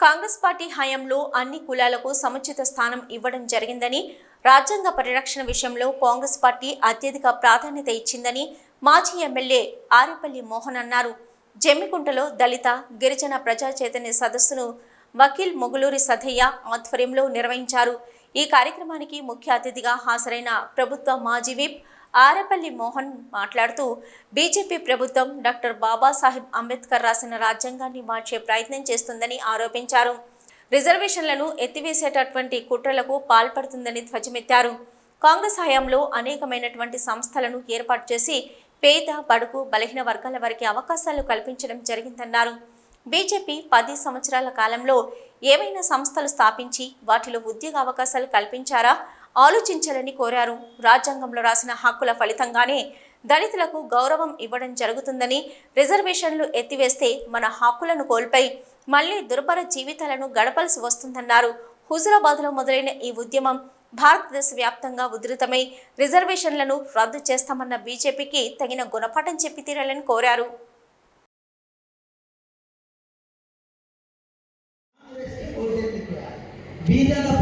Congress party హయాంలో అన్ని కులాలకు సముచిత స్థానం ఇవ్వడం జరిగిందని రాజ్యాంగ పరిరక్షణ విషయంలో కాంగ్రెస్ పార్టీ అత్యధిక ప్రాధాన్యత ఇచ్చిందని మాజీ ఎమ్మెల్యే ఆరేపల్లి మోహన్ అన్నారు. జమ్మికుంటలో దళిత గిరిజన ప్రజా చైతన్య సదస్సును వకీల్ మొగులూరి సధయ్య ఆధ్వర్యంలో నిర్వహించారు. ఈ కార్యక్రమానికి ముఖ్య అతిథిగా హాజరైన ప్రభుత్వ మాజీ విప్ ఆరేపల్లి మోహన్ మాట్లాడుతూ బీజేపీ ప్రభుత్వం డాక్టర్ బాబాసాహెబ్ అంబేద్కర్ రాసిన రాజ్యాంగాన్ని మార్చే ప్రయత్నం చేస్తుందని ఆరోపించారు. రిజర్వేషన్లను ఎత్తివేసేటటువంటి కుట్రలకు పాల్పడుతుందని ధ్వజమెత్తారు. కాంగ్రెస్ హయాంలో అనేకమైనటువంటి సంస్థలను ఏర్పాటు చేసి పేద బడుగు బలహీన వర్గాల వారికి అవకాశాలు కల్పించడం జరిగిందన్నారు. బీజేపీ పది సంవత్సరాల కాలంలో ఏవైనా సంస్థలు స్థాపించి వాటిలో ఉద్యోగ అవకాశాలు కల్పించారా? ఆలోచించాలని కోరారు. రాజ్యాంగంలో రాసిన హక్కుల ఫలితంగానే దళితులకు గౌరవం ఇవ్వడం జరుగుతుందని రిజర్వేషన్లు ఎత్తివేస్తే మన హక్కులను కోల్పోయి మళ్ళీ దుర్భర జీవితాలను గడపాల్సి వస్తుందన్నారు. హుజురాబాద్లో మొదలైన ఈ ఉద్యమం భారతదేశ వ్యాప్తంగా ఉధృతమై రిజర్వేషన్లను రద్దు చేస్తామన్న బీజేపీకి తగిన గుణపాఠం చెప్పి తీరాలని కోరారు.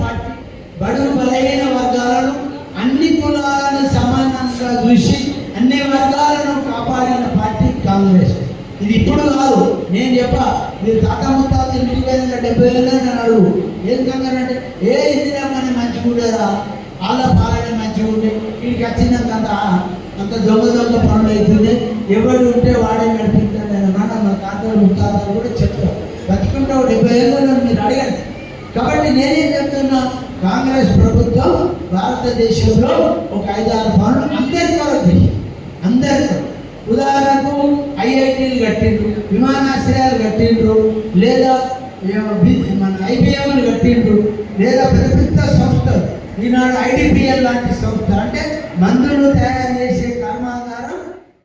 పార్టీ బడుగు బలహీన వర్గ చూసి అన్ని వర్గాలను కాపాడిన పార్టీ కాంగ్రెస్. ఇది ఇప్పుడు కాదు. నేను చెప్ప మీరు తాత ముత్తాత ఇంటికి వెళ్ళిన డెబ్బై ఏళ్ళు అని అడుగు ఏం కంగారంటే ఏ ఇందిరా మన మంచిగా ఉండేదా? వాళ్ళ పాలన మంచిగా ఉండే వీడికి వచ్చినాక అంత అంత దొంగ దొంగ పనులు అవుతుంది ఎవరు ఉంటే వాడే నడిపిస్తాడు నేను అన్నాను మా తాతలు ముత్తాతలు కూడా చెప్తారు. బతికుంటే ఒక డెబ్బై ఏళ్ళలో మీరు అడగండి. కాబట్టి నేనేం చెప్తున్నా కాంగ్రెస్ ప్రభుత్వం భారతదేశంలో ఒక ఐదారు పనులు అందరి కొరకు చేసింది. ఉదాహరణకు ఐఐటీలు కట్టిండ్రు విమానాశ్రయాలు కట్టిండ్రు లేదా మన ఐబిఎంలు కట్టిండ్రు లేదా పెద్ద పెద్ద సంస్థలు ఈనాడు ఐడిపిఎల్ లాంటి సంస్థ